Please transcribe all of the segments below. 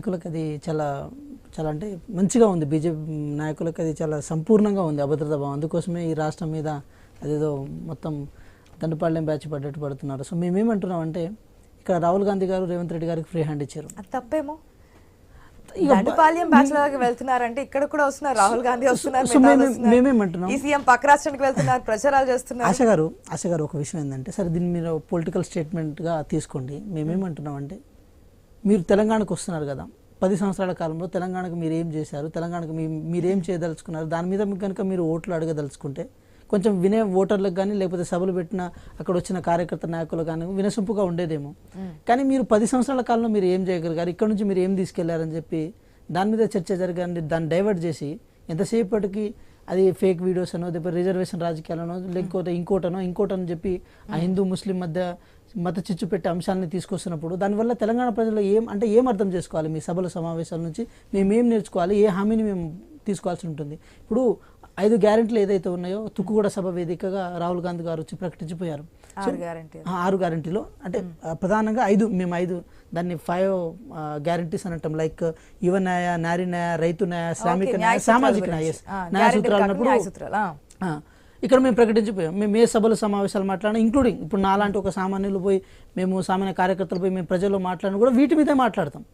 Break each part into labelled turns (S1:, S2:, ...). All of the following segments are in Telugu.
S1: నాయకులకు అది చాలా చాలా అంటే మంచిగా ఉంది. బీజేపీ నాయకులకు అది చాలా సంపూర్ణంగా ఉంది అభద్రతా భావం. అందుకోసమే ఈ రాష్ట్రం మీద అదేదో మొత్తం దండపాళ్యం బ్యాచ్ పడ్డట్టు పడుతున్నారు. సో మేమేమంటున్నాం అంటే ఇక్కడ రాహుల్ గాంధీ గారు రేవంత్ రెడ్డి గారికి ఫ్రీ హ్యాండ్ ఇచ్చారు.
S2: అది తప్పేమో.
S1: ఇక
S2: దండపాల్యం బ్యాచ్లర్కి వెళ్తున్నారంటే ఇక్కడ కూడా వస్తున్నారు. రాహుల్ గాంధీ వస్తున్నారు.
S1: మేమేమంటున్నాం?
S2: ఈ సీఎం పక్క రాష్ట్రానికి వెళ్తున్నారు ప్రచారాలు చేస్తున్నారు.
S1: ఆశ గారు ఆశ గారు ఒక విషయం ఏంటంటే సరే దీన్ని మీరు పొలిటికల్ స్టేట్మెంట్గా తీసుకోండి. మేమేమంటున్నాం అంటే మీరు తెలంగాణకు వస్తున్నారు కదా. పది సంవత్సరాల కాలంలో తెలంగాణకు మీరు ఏం చేశారు? తెలంగాణకు మీ మీరేం చేయదలుచుకున్నారు? దాని మీద మీకు కనుక మీరు ఓట్లు అడగదలుచుకుంటే కొంచెం వినే ఓటర్లకు కానీ లేకపోతే సభలు పెట్టిన అక్కడ వచ్చిన కార్యకర్త నాయకులు కానీ వినసొంపుగా ఉండేదేమో. కానీ మీరు పది సంవత్సరాల కాలంలో మీరు ఏం చేయగలిగారు? ఇక్కడ నుంచి మీరు ఏం తీసుకెళ్ళారని చెప్పి దాని మీద చర్చ జరగాలని దాన్ని డైవర్ట్ చేసి ఎంతసేపటికి అది ఫేక్ వీడియోస్ అనో లేకపోతే రిజర్వేషన్ రాజకీయాలనో లేకపోతే ఇంకోటనో ఇంకోటని చెప్పి ఆ హిందూ ముస్లిం మధ్య మత చిచ్చు పెట్టే అంశాలని తీసుకొస్తున్నప్పుడు దానివల్ల తెలంగాణ ప్రజలు ఏం అంటే ఏం అర్థం చేసుకోవాలి మీ సభల సమావేశాల నుంచి? మేము ఏం నేర్చుకోవాలి? ఏ హామీని మేము తీసుకోవాల్సి ఉంటుంది? ఇప్పుడు ఐదు గ్యారెంటీలు ఏదైతే ఉన్నాయో తుక్కుగూడ సభ వేదికగా రాహుల్ గాంధీ గారు వచ్చి ప్రకటించిపోయారు.
S2: ఆరు గ్యారంటీ
S1: ఆ ఆరు గ్యారంటీలో అంటే ప్రధానంగా ఐదు మేము ఐదు దాన్ని ఫైవ్ గ్యారంటీస్ అని అంటాం లైక్ యువ న్యాయ నారీ న్యాయ రైతు న్యాయ శ్రామిక
S2: న్యాయ
S1: సామాజిక. న్యాయ న్యాయ సూత్రాలు అన్నప్పుడు ఇక్కడ మేము ప్రకటించిపోయాం. మేము ఏ సభలు సమావేశాలు మాట్లాడినా ఇంక్లూడింగ్ ఇప్పుడు నాలాంటి ఒక సామాన్యులు పోయి మేము సామాన్య కార్యకర్తలు పోయి మేము ప్రజల్లో మాట్లాడినా కూడా వీటి మీదే మాట్లాడతాం.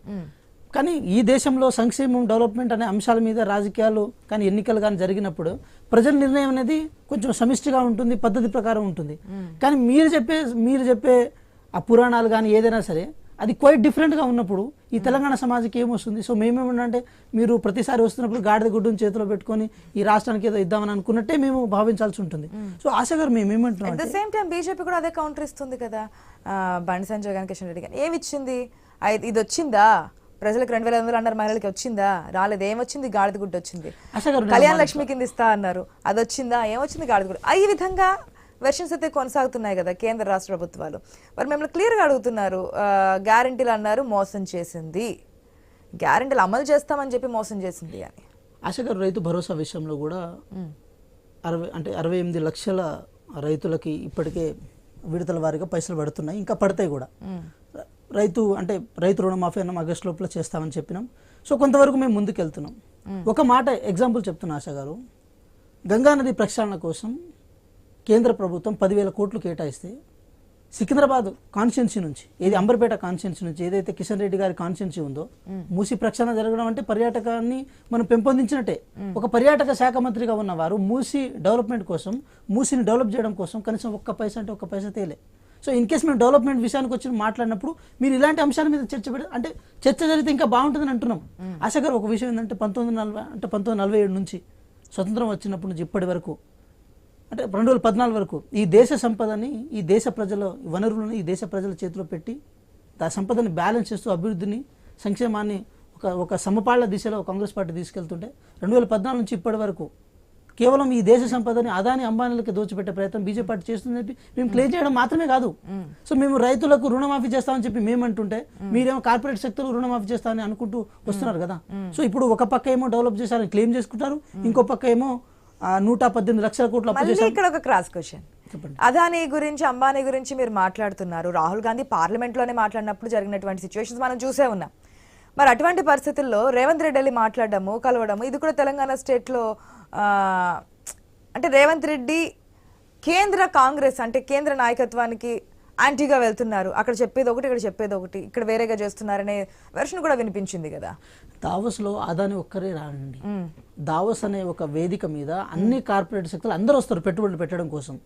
S1: కానీ ఈ దేశంలో సంక్షేమం డెవలప్మెంట్ అనే అంశాల మీద రాజకీయాలు కానీ ఎన్నికలు కానీ జరిగినప్పుడు ప్రజల నిర్ణయం అనేది కొంచెం సమిష్టిగా ఉంటుంది పద్ధతి ప్రకారం ఉంటుంది. కానీ మీరు చెప్పే మీరు చెప్పే ఆ పురాణాలు కానీ ఏదైనా సరే అది క్వైట్ డిఫరెంట్గా ఉన్నప్పుడు ఈ తెలంగాణ సమాజానికి ఏమొస్తుంది సో మేమేమన్నంటే మీరు ప్రతిసారి వస్తున్నప్పుడు గాడిద గుడ్డుని చేతిలో పెట్టుకొని ఈ రాష్ట్రానికి ఏదో ఇద్దామని అనుకున్నట్టే మేము భావించాల్సి ఉంటుంది. సో ఆశ గారు మేము ఏమంటున్నాం
S2: ద సేమ్ టైం బీజేపీ కూడా అదే కౌంటర్ ఇస్తుంది కదా. బండి సంజయ్ గాని కిషన్ రెడ్డి గాని. ఏమి ఇచ్చింది ఐ- ఇది వచ్చిందా ప్రజలకు రెండు వేల ఐదు వందలు అన్నారు మహిళలకి వచ్చిందా? రాలేదు? ఏమొచ్చింది? గాడిద గుడ్డ వచ్చింది.
S1: గారు
S2: కళ్యాణ లక్ష్మి కింద ఇస్తా అన్నారు. అది వచ్చిందా ఏమొచ్చింది? గాడిద గుడ్డ. ఈ విధంగా వెర్షన్స్ అయితే కొనసాగుతున్నాయి కదా కేంద్ర రాష్ట్ర ప్రభుత్వాలు. మరి మిమ్మల్ని క్లియర్గా అడుగుతున్నారు గ్యారంటీలు అన్నారు మోసం చేసింది. గ్యారంటీలు అమలు చేస్తామని చెప్పి మోసం చేసింది అని.
S1: ఆశ గారు రైతు భరోసా విషయంలో కూడా అరవై అంటే అరవై ఎనిమిది లక్షల రైతులకి ఇప్పటికే విడతల వారీగా పైసలు పడుతున్నాయి ఇంకా పడతాయి కూడా. రైతు అంటే రైతు రుణమాఫీ అన్నాం ఆగస్టు లోపల చేస్తామని చెప్పినాం. సో కొంతవరకు మేము ముందుకు వెళ్తున్నాం ఒక మాట ఎగ్జాంపుల్ చెప్తున్నా ఆశ గారు. గంగానది ప్రక్షాళన కోసం కేంద్ర ప్రభుత్వం పదివేల కోట్లు కేటాయిస్తే సికింద్రాబాద్ కాన్స్టిట్యున్సీ నుంచి ఏది అంబర్పేట కాన్స్టిట్యున్సీ నుంచి ఏదైతే కిషన్ రెడ్డి గారి కాన్స్టిట్యున్సీ ఉందో మూసి ప్రక్షాళన జరగడం అంటే పర్యాటకాన్ని మనం పెంపొందించినట్టే. ఒక పర్యాటక శాఖ మంత్రిగా ఉన్నవారు మూసి డెవలప్మెంట్ కోసం మూసిని డెవలప్ చేయడం కోసం కనీసం ఒక్క పైసా అంటే ఒక్క పైసా తేలే. సో ఇన్ కేస్ మేము డెవలప్మెంట్ విషయానికి వచ్చి మాట్లాడినప్పుడు మీరు ఇలాంటి అంశాల మీద చర్చ పెడ అంటే చర్చ జరిగితే ఇంకా బాగుంటుందని అంటున్నాం. ఆశ గారు ఒక విషయం ఏంటంటే పంతొమ్మిది నలభై అంటే పంతొమ్మిది నలభై ఏడు నుంచి స్వతంత్రం వచ్చినప్పటి నుంచి ఇప్పటి వరకు అంటే రెండు వేల పద్నాలుగు వరకు ఈ దేశ సంపదని ఈ దేశ ప్రజల వనరులను ఈ దేశ ప్రజల చేతిలో పెట్టి ఆ సంపదని బ్యాలెన్స్ చేస్తూ అభివృద్ధిని సంక్షేమాన్ని ఒక ఒక సమపాళ్ళ దిశలో కాంగ్రెస్ పార్టీ తీసుకెళ్తుంటే రెండు వేల పద్నాలుగు నుంచి ఇప్పటి వరకు కేవలం ఈ దేశ సంపదని అదాని అంబానీలకి దోచిపెట్టే ప్రయత్నం బీజేపీ పార్టీ చేస్తుందని చెప్పి మేము క్లెయిమ్ చేయడం మాత్రమే కాదు. సో మేము రైతులకు రుణమాఫీ చేస్తామని చెప్పి మేము. అంటుంటే మీరేమో కార్పొరేట్ సెక్టర్ రుణమాఫీ చేస్తామని అనుకుంటూ వస్తున్నారు కదా. సో ఇప్పుడు ఒక పక్క ఏమో డెవలప్ చేశారని క్లెయిమ్ చేసుకుంటారు ఇంకో పక్క ఏమో నూట పద్దెనిమిది లక్షల కోట్లు
S2: ఇక్కడ ఒక క్రాస్ క్వశ్చన్. అదానీ గురించి అంబానీ గురించి మీరు మాట్లాడుతున్నారు. రాహుల్ గాంధీ పార్లమెంట్లోనే మాట్లాడినప్పుడు జరిగినటువంటి సిచ్యువేషన్స్ మనం చూసే ఉన్నాం. మరి అటువంటి పరిస్థితుల్లో రేవంత్ రెడ్డి వెళ్ళి మాట్లాడడము కలవడము ఇది కూడా తెలంగాణ స్టేట్లో ఆ, అంటే రేవంత్ రెడ్డి కేంద్ర కాంగ్రెస్ అంటే కేంద్ర నాయకత్వానికి యాంటీగా వెళ్తున్నారు. అక్కడ చెప్పేది ఒకటి ఇక్కడ చెప్పేది ఒకటి. ఇక్కడ వేరేగా చేస్తున్నారనే వెర్షన్ కూడా వినిపించింది కదా.
S1: దావోస్లో అదాని ఒక్కరే రానండి. దావోస్ అనే ఒక వేదిక మీద అన్ని కార్పొరేట్ శక్తులు అందరూ వస్తారు పెట్టుబడులు పెట్టడం కోసం.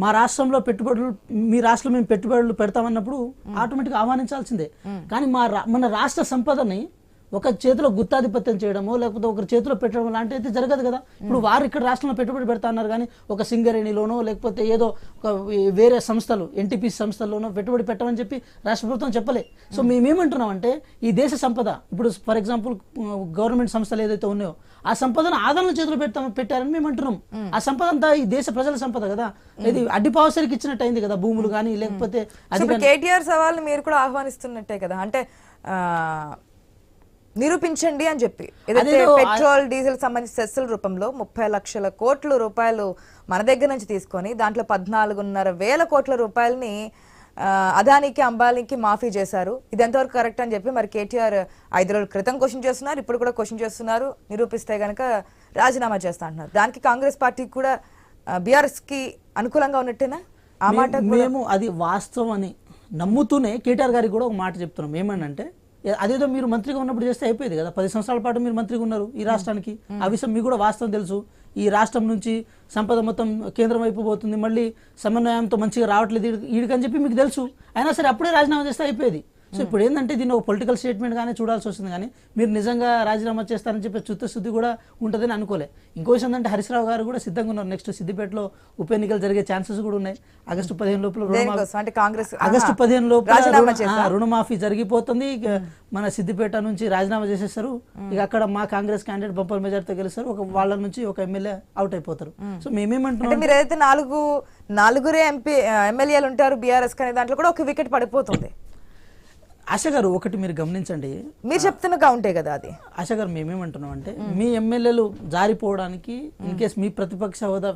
S1: మా రాష్ట్రంలో పెట్టుబడులు మీ రాష్ట్రంలో మేము పెట్టుబడులు పెడతామన్నప్పుడు ఆటోమేటిక్గా ఆహ్వానించాల్సిందే. కానీ మా రా- మన రాష్ట్ర సంపదని ఒక చేతిలో గుత్తాధిపత్యం చేయడమో లేకపోతే ఒకరి చేతిలో పెట్టడం లాంటివి అయితే జరగదు కదా. ఇప్పుడు వారు ఇక్కడ రాష్ట్రంలో పెట్టుబడి పెడతా అన్నారు కానీ ఒక సింగరేణిలోనో లేకపోతే ఏదో ఒక వేరే సంస్థలు ఎన్టీపీ సంస్థల్లోనో పెట్టుబడి పెట్టమని చెప్పి రాష్ట్ర ప్రభుత్వం చెప్పలే. సో మేమేమంటున్నాం అంటే ఈ దేశ సంపద ఇప్పుడు ఫర్ ఎగ్జాంపుల్ గవర్నమెంట్ సంస్థలు ఏదైతే ఉన్నాయో ఆ సంపదను ఆదాయం చేతిలో పెడతాం పెట్టారని మేము అంటున్నాం. ఆ సంపద అంతా ఈ దేశ ప్రజల సంపద కదా. ఇది అడ్డిపావసరికి ఇచ్చినట్టు అయింది కదా భూములు కానీ లేకపోతే
S2: కేటీఆర్ సవాల్ని మీరు కూడా ఆహ్వానిస్తున్నట్టే కదా. అంటే నిరూపించండి అని చెప్పి. ఏదైతే పెట్రోల్ డీజిల్ సంబంధించి సెస్సుల రూపంలో ముప్పై లక్షల కోట్ల రూపాయలు మన దగ్గర నుంచి తీసుకొని దాంట్లో పద్నాలుగున్నర వేల కోట్ల రూపాయలని అదానికి అంబానీకి మాఫీ చేశారు. ఇది ఎంతవరకు కరెక్ట్ అని చెప్పి మరి కేటీఆర్ ఐదు రోజుల క్రితం క్వశ్చన్ చేస్తున్నారు. ఇప్పుడు కూడా క్వశ్చన్ చేస్తున్నారు. నిరూపిస్తే గనక రాజీనామా చేస్తా అంటున్నారు. దానికి కాంగ్రెస్ పార్టీకి కూడా బీఆర్ఎస్కి అనుకూలంగా ఉన్నట్టేనా? ఆ మాట
S1: మేము- అది వాస్తవం అని నమ్ముతూనే కేటీఆర్ గారికి కూడా ఒక మాట చెప్తున్నాం. ఏమనంటే అదేదో మీరు మంత్రిగా ఉన్నప్పుడు చేస్తే అయిపోయేది కదా. పది సంవత్సరాల పాటు మీరు మంత్రిగా ఉన్నారు ఈ రాష్ట్రానికి. ఆ విషయం మీకు కూడా వాస్తవం తెలుసు. ఈ రాష్ట్రం నుంచి సంపద మొత్తం కేంద్రం వైపు పోతుంది. మళ్ళీ సమన్వయంతో మంచిగా రావట్లేదు. ఈడికని చెప్పి మీకు తెలుసు. అయినా సరే అప్పుడే రాజీనామా చేస్తే అయిపోయేది. సో ఇప్పుడు ఏంటంటే దీన్ని ఒక పొలిటికల్ స్టేట్మెంట్ గానే చూడాల్సి వస్తుంది కానీ మీరు నిజంగా రాజీనామా చేస్తారని చెప్పి చిత్తశుద్ధి కూడా ఉంటుందని అనుకోలే. ఇంకో విషయం ఏంటంటే హరీశ్రావు గారు కూడా సిద్ధంగా ఉన్నారు. నెక్స్ట్ సిద్దిపేటలో ఉప ఎన్నికలు జరిగే ఛాన్సెస్ కూడా ఉన్నాయి. ఆగస్టు పదిహేను లోపల
S2: అంటే కాంగ్రెస్
S1: ఆగస్టు. పదిహేను లోపల రుణమాఫీ జరిగిపోతుంది. ఇక మన సిద్దిపేట నుంచి రాజీనామా చేసేస్తారు. ఇక అక్కడ మా కాంగ్రెస్ క్యాండిడేట్ బంపర్ మెజార్టీతో గెలుస్తారు. ఒక వాళ్ళ నుంచి ఒక ఎమ్మెల్యే అవుట్ అయిపోతారు. సో మేమేమంటున్నాం
S2: అంటే మీరు ఏదైతే నాలుగు నాలుగురే ఎంపీ ఎమ్మెల్యేలు ఉంటారు బీఆర్ఎస్ కానీ దాంట్లో కూడా ఒక వికెట్ పడిపోతుంది.
S1: ఆశ గారు ఒకటి మీరు గమనించండి.
S2: మీరు చెప్తున్న కౌంటే కదా అది.
S1: ఆశ గారు మేమేమంటున్నాం అంటే మీ ఎమ్మెల్యేలు జారిపోవడానికి ఇన్ కేస్ మీ ప్రతిపక్ష హోదా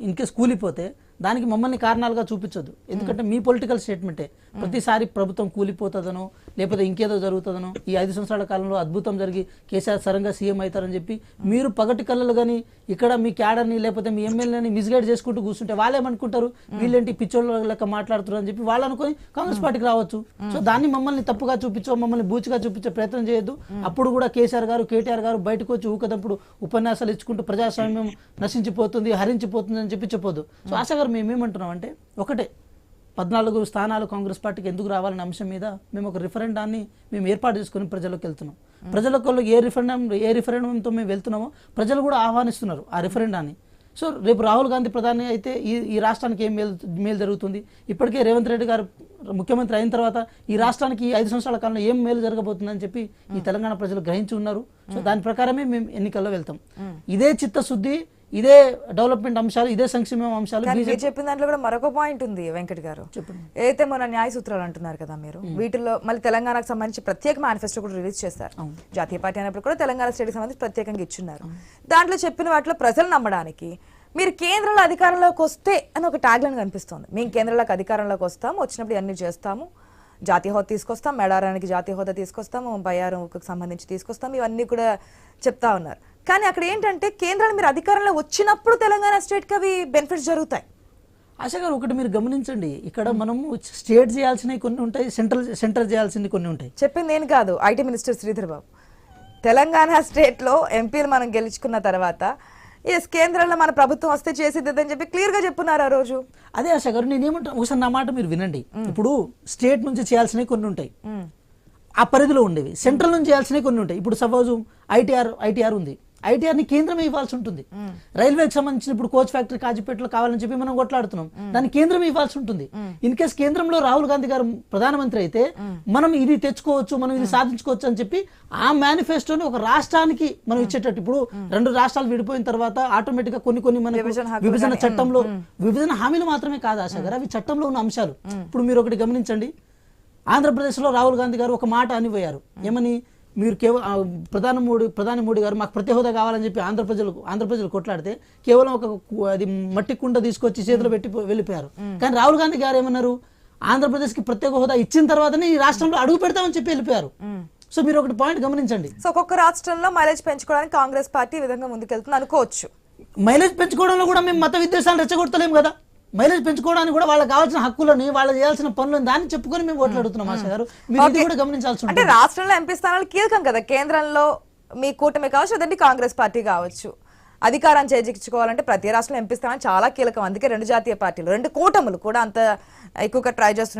S1: ఇన్ కేస్ కూలిపోతే దానికి మమ్మల్ని కారణాలుగా చూపించొద్దు. ఎందుకంటే మీ పొలిటికల్ స్టేట్మెంటే ప్రతిసారి ప్రభుత్వం కూలిపోతుందనో లేకపోతే ఇంకేదో జరుగుతుందనో ఈ ఐదు సంవత్సరాల కాలంలో అద్భుతం జరిగి కేసీఆర్ సరంగా సీఎం అవుతారని చెప్పి మీరు పగటి కళ్ళలు కానీ ఇక్కడ మీ క్యాడర్ని లేకపోతే మీ ఎమ్మెల్యేని మిస్గైడ్ చేసుకుంటూ కూర్చుంటే వాళ్ళేమనుకుంటారు వీళ్ళేంటి పిచ్చోళ్ళ లెక్క మాట్లాడుతున్నారు అని చెప్పి వాళ్ళు అనుకొని కాంగ్రెస్ పార్టీకి రావచ్చు. సో దాన్ని మమ్మల్ని తప్పుగా చూపించో మమ్మల్ని బూచిగా చూపించే ప్రయత్నం చేయొద్దు. అప్పుడు కూడా కేసీఆర్ గారు కేటీఆర్ గారు బయటకు వచ్చి ఊకదప్పుడు ఉపన్యాసాలు ఇచ్చుకుంటూ ప్రజాస్వామ్యం నశించిపోతుంది హరించిపోతుంది అని చెప్పి చెప్పొద్దు. సో ఆశా గారు మేము ఏమంటున్నాం అంటే ఒకటే పద్నాలుగు స్థానాలు కాంగ్రెస్ పార్టీకి ఎందుకు రావాలనే అంశం మీద మేము ఒక రిఫరెండాన్ని మేము ఏర్పాటు చేసుకుని ప్రజలకు వెళ్తున్నాం. ప్రజలకు ఏ రిఫరెండం ఏ రిఫరెండంతో మేము వెళ్తున్నామో ప్రజలు కూడా ఆహ్వానిస్తున్నారు ఆ రిఫరెండాన్ని. సో రేపు రాహుల్ గాంధీ ప్రధాని అయితే ఈ ఈ రాష్ట్రానికి ఏం మేలు మేలు జరుగుతుంది? ఇప్పటికే రేవంత్ రెడ్డి గారు ముఖ్యమంత్రి అయిన తర్వాత ఈ రాష్ట్రానికి ఈ ఐదు సంవత్సరాల కాలంలో ఏం మేలు జరగబోతుందని చెప్పి ఈ తెలంగాణ ప్రజలు గ్రహించి ఉన్నారు. సో దాని ప్రకారమే మేము ఎన్నికల్లో వెళ్తాం. ఇదే చిత్తశుద్ధి ఇదే డెవలప్మెంట్ అంశాలు ఇదే సంక్షేమ అంశాలు
S2: మీరు చెప్పిన దాంట్లో కూడా మరొక పాయింట్ ఉంది వెంకట్ గారు.
S1: చెప్పండి.
S2: ఏదైతే మన న్యాయ సూత్రాలు అంటున్నారు కదా మీరు వీటిల్లో మళ్ళీ తెలంగాణకు సంబంధించి ప్రత్యేక మేనిఫెస్టో కూడా రిలీజ్ చేస్తారు జాతీయ పార్టీ అయినప్పుడు కూడా తెలంగాణ స్టేట్కి సంబంధించి ప్రత్యేకంగా ఇచ్చున్నారు. దాంట్లో చెప్పిన వాటిలో ప్రజలు నమ్మడానికి మీరు కేంద్రంలో అధికారంలోకి వస్తే అని ఒక ట్యాగ్లైన్ కనిపిస్తుంది. మేము కేంద్రంలోకి అధికారంలోకి వస్తాము వచ్చినప్పుడు అన్ని చేస్తాము జాతీయ హోదా తీసుకొస్తాం మేడారానికి జాతీయ హోదా తీసుకొస్తాము బయ్యారంకు సంబంధించి తీసుకొస్తాం ఇవన్నీ కూడా చెప్తా ఉన్నారు. కానీ అక్కడ ఏంటంటే కేంద్రంలో మీరు అధికారంలో వచ్చినప్పుడు తెలంగాణ స్టేట్కి అవి బెనిఫిట్స్ జరుగుతాయి.
S1: ఆశ గారు ఒకటి మీరు గమనించండి. ఇక్కడ మనము స్టేట్ చేయాల్సినవి కొన్ని ఉంటాయి సెంట్రల్ సెంటర్ చేయాల్సినవి కొన్ని ఉంటాయి.
S2: చెప్పింది నేను కాదు ఐటీ మినిస్టర్ శ్రీధర్ బాబు. తెలంగాణ స్టేట్లో ఎంపీలు మనం గెలుచుకున్న తర్వాత ఎస్ కేంద్రంలో మన ప్రభుత్వం వస్తే చేసేదని చెప్పి క్లియర్గా చెప్పున్నారు ఆ రోజు.
S1: అదే ఆశ గారు నేను ఏమంటాను? ఒకసారి నా మాట మీరు వినండి. ఇప్పుడు స్టేట్ నుంచి చేయాల్సినవి కొన్ని ఉంటాయి. ఆ పరిధిలో ఉండేవి. సెంట్రల్ నుంచి చేయాల్సినవి కొన్ని ఉంటాయి. ఇప్పుడు సపోజ్ ఐటీఆర్ ఐటీఆర్ ఉంది. ఐటీఆర్ని కేంద్రమే ఇవ్వాల్సి ఉంటుంది. రైల్వేకి సంబంధించిన ఇప్పుడు కోచ్ ఫ్యాక్టరీ కాజీపేటలో కావాలని చెప్పి మనం కొట్లాడుతున్నాం. దాన్ని కేంద్రం ఇవ్వాల్సి ఉంటుంది. ఇన్ కేస్ కేంద్రంలో రాహుల్ గాంధీ గారు ప్రధానమంత్రి అయితే మనం ఇది తెచ్చుకోవచ్చు మనం ఇది సాధించుకోవచ్చు అని చెప్పి ఆ మేనిఫెస్టోని ఒక రాష్ట్రానికి మనం ఇచ్చేటట్టు ఇప్పుడు రెండు రాష్ట్రాలు విడిపోయిన తర్వాత ఆటోమేటిక్గా కొన్ని కొన్ని మనకు
S2: విభజన
S1: చట్టంలో విభజన హామీలు మాత్రమే కాదు ఆశ గారు. అవి చట్టంలో ఉన్న అంశాలు. ఇప్పుడు మీరు ఒకటి గమనించండి. ఆంధ్రప్రదేశ్లో రాహుల్ గాంధీ గారు ఒక మాట అనిపోయారు. ఏమని? మీరు కేవలం ప్రధాని మోడీ ప్రధాని మోడీ గారు మాకు ప్రతి హోదా కావాలని చెప్పి ఆంధ్ర ప్రజలు ఆంధ్ర ప్రజలు కొట్లాడితే కేవలం ఒక అది మట్టి కుండ తీసుకొచ్చి చేతిలో పెట్టి వెళ్ళిపోయారు. కానీ రాహుల్ గాంధీ గారు ఏమన్నారు? ఆంధ్రప్రదేశ్కి ప్రత్యేక హోదా ఇచ్చిన తర్వాతనే ఈ రాష్ట్రంలో అడుగు పెడతామని చెప్పి వెళ్ళిపోయారు. సో మీరు ఒకటి పాయింట్ గమనించండి.
S2: సో ఒక్కొక్క రాష్ట్రంలో మైలేజ్ పెంచుకోవడానికి కాంగ్రెస్ పార్టీ ఈ విధంగా ముందుకెళ్తుంది అనుకోవచ్చు.
S1: మైలేజ్ పెంచుకోవడంలో కూడా మేము మత విద్వేషాలు రెచ్చగొడతలేం కదా. మైలేజ్ పెంచుకోవడానికి కూడా వాళ్ళకి కావాల్సిన హక్కులని వాళ్ళు చేయాల్సిన పనులను దాన్ని చెప్పుకొని మేము ఓట్లాడుతున్నాం ఆశ గారు. మీరు ఇది
S2: Okay.
S1: కూడా గమనించాల్సి
S2: అంటే రాష్ట్రంలో ఎంపీ స్థానాలు కీలకం కదా. కేంద్రంలో మీ కూటమి కావచ్చు అదండి కాంగ్రెస్ పార్టీ కావచ్చు. అధికారం చేజిక్చుకోవాలంటే ప్రతి రాష్ట్రంలో ఎంపీ స్థానం చాలా కీలకం. అందుకే రెండు జాతీయ పార్టీలు రెండు కూటములు కూడా అంత ఎక్కువగా ట్రై చేస్తున్నారు